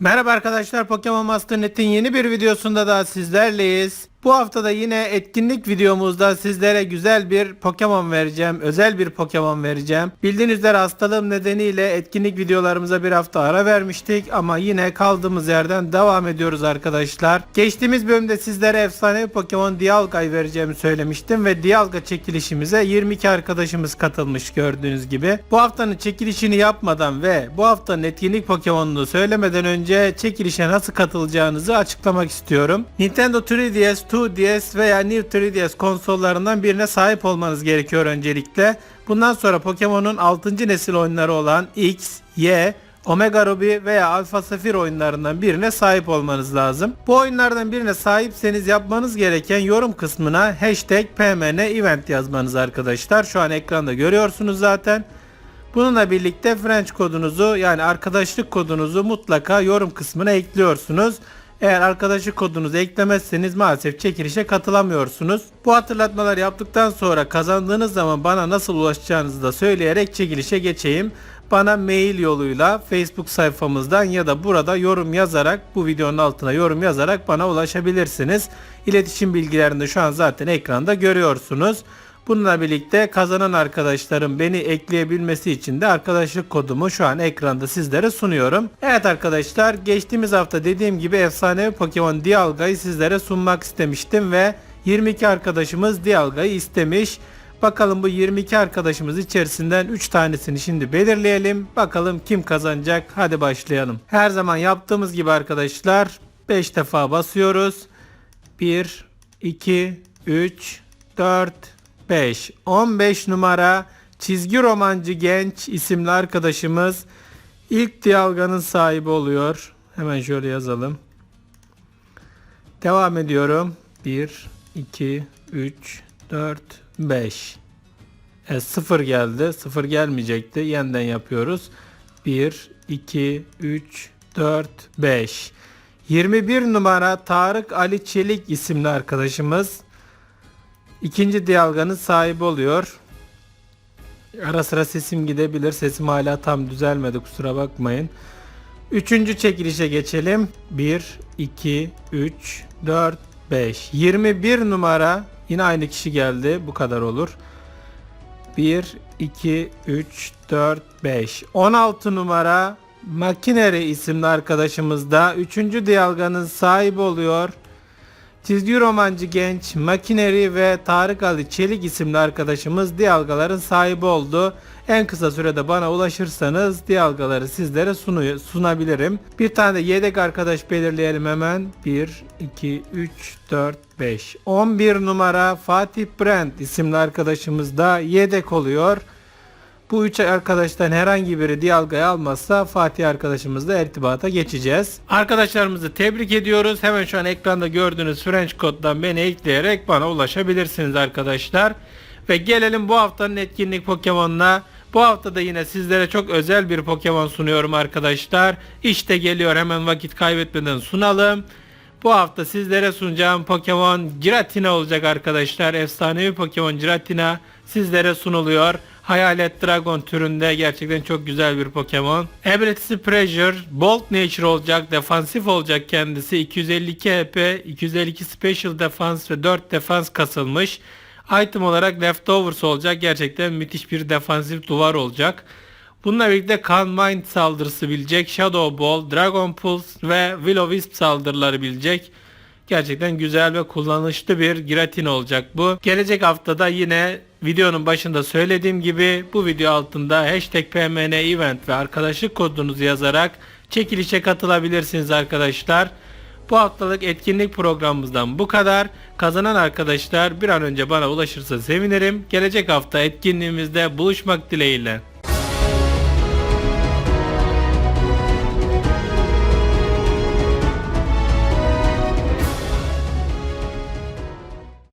Merhaba arkadaşlar Pokemon Master Net'in yeni bir videosunda da sizlerleyiz. Bu hafta da yine etkinlik videomuzda sizlere güzel bir Pokemon vereceğim. Özel bir Pokemon vereceğim. Bildiğiniz üzere hastalığım nedeniyle etkinlik videolarımıza bir hafta ara vermiştik ama yine kaldığımız yerden devam ediyoruz arkadaşlar. Geçtiğimiz bölümde sizlere efsane Pokemon Dialga'yı vereceğimi söylemiştim ve Dialga çekilişimize 22 arkadaşımız katılmış gördüğünüz gibi. Bu haftanın çekilişini yapmadan ve bu haftanın etkinlik Pokemon'unu söylemeden önce çekilişe nasıl katılacağınızı açıklamak istiyorum. Nintendo 3DS, 2DS veya New 3DS konsollarından birine sahip olmanız gerekiyor öncelikle. Bundan sonra Pokemon'un 6. nesil oyunları olan X, Y, Omega Ruby veya Alpha Sapphire oyunlarından birine sahip olmanız lazım. Bu oyunlardan birine sahipseniz yapmanız gereken yorum kısmına hashtag PMN event yazmanız arkadaşlar. Şu an ekranda görüyorsunuz zaten. Bununla birlikte French kodunuzu yani arkadaşlık kodunuzu mutlaka yorum kısmına ekliyorsunuz. Eğer arkadaşlık kodunuzu eklemezseniz maalesef çekilişe katılamıyorsunuz. Bu hatırlatmalar yaptıktan sonra kazandığınız zaman bana nasıl ulaşacağınızı da söyleyerek çekilişe geçeyim. Bana mail yoluyla Facebook sayfamızdan ya da burada yorum yazarak bu videonun altına yorum yazarak bana ulaşabilirsiniz. İletişim bilgilerini şu an zaten ekranda görüyorsunuz. Bununla birlikte kazanan arkadaşlarım beni ekleyebilmesi için de arkadaşlık kodumu şu an ekranda sizlere sunuyorum. Evet arkadaşlar geçtiğimiz hafta dediğim gibi efsanevi Pokemon Dialga'yı sizlere sunmak istemiştim ve 22 arkadaşımız Dialga'yı istemiş. Bakalım bu 22 arkadaşımız içerisinden 3 tanesini şimdi belirleyelim. Bakalım kim kazanacak. Hadi başlayalım. Her zaman yaptığımız gibi arkadaşlar 5 defa basıyoruz. 1, 2, 3, 4, 5. 15 numara çizgi romancı genç isimli arkadaşımız ilk Dialga'nın sahibi oluyor. Hemen şöyle yazalım. Devam ediyorum. 1, 2, 3, 4, 5. E, 0 geldi. 0 gelmeyecekti. Yeniden yapıyoruz. 1, 2, 3, 4, 5. 21 numara Tarık Ali Çelik isimli arkadaşımız ikinci Dialga'nın sahibi oluyor. Ara sıra sesim gidebilir. Sesim hala tam düzelmedi kusura bakmayın. Üçüncü çekilişe geçelim. 1, 2, 3, 4, 5. 21 numara yine aynı kişi geldi. Bu kadar olur. 1, 2, 3, 4, 5. 16 numara Makineri isimli arkadaşımız da 3. Dialga'nın sahibi oluyor. Çizgi romancı genç, Makineri ve Tarık Ali Çelik isimli arkadaşımız Dialgaların sahibi oldu. En kısa sürede bana ulaşırsanız Dialgaları sizlere sunuyor, sunabilirim. Bir tane de yedek arkadaş belirleyelim hemen. 1, 2, 3, 4, 5. 11 numara Fatih Brent isimli arkadaşımız da yedek oluyor. Bu üç arkadaştan herhangi biri Dialga'yı almazsa Fatih arkadaşımızla irtibata geçeceğiz. Arkadaşlarımızı tebrik ediyoruz. Hemen şu an ekranda gördüğünüz French koddan beni ekleyerek bana ulaşabilirsiniz arkadaşlar. Ve gelelim bu haftanın etkinlik Pokemon'una. Bu hafta da yine sizlere çok özel bir Pokemon sunuyorum arkadaşlar. İşte geliyor hemen vakit kaybetmeden sunalım. Bu hafta sizlere sunacağım Pokemon Giratina olacak arkadaşlar. Efsanevi Pokemon Giratina sizlere sunuluyor. Hayalet Dragon türünde gerçekten çok güzel bir Pokemon. Ability'si Pressure, Bolt Nature olacak, defansif olacak kendisi. 252 HP, 252 Special Defense ve 4 Defense kasılmış. Item olarak Leftovers olacak. Gerçekten müthiş bir defansif duvar olacak. Bununla birlikte Calm Mind saldırısı bilecek. Shadow Ball, Dragon Pulse ve Will-O-Wisp saldırıları bilecek. Gerçekten güzel ve kullanışlı bir Giratin olacak bu. Gelecek haftada yine videonun başında söylediğim gibi bu video altında hashtag PMN event ve arkadaşlık kodunuzu yazarak çekilişe katılabilirsiniz arkadaşlar. Bu haftalık etkinlik programımızdan bu kadar. Kazanan arkadaşlar bir an önce bana ulaşırsa sevinirim. Gelecek hafta etkinliğimizde buluşmak dileğiyle.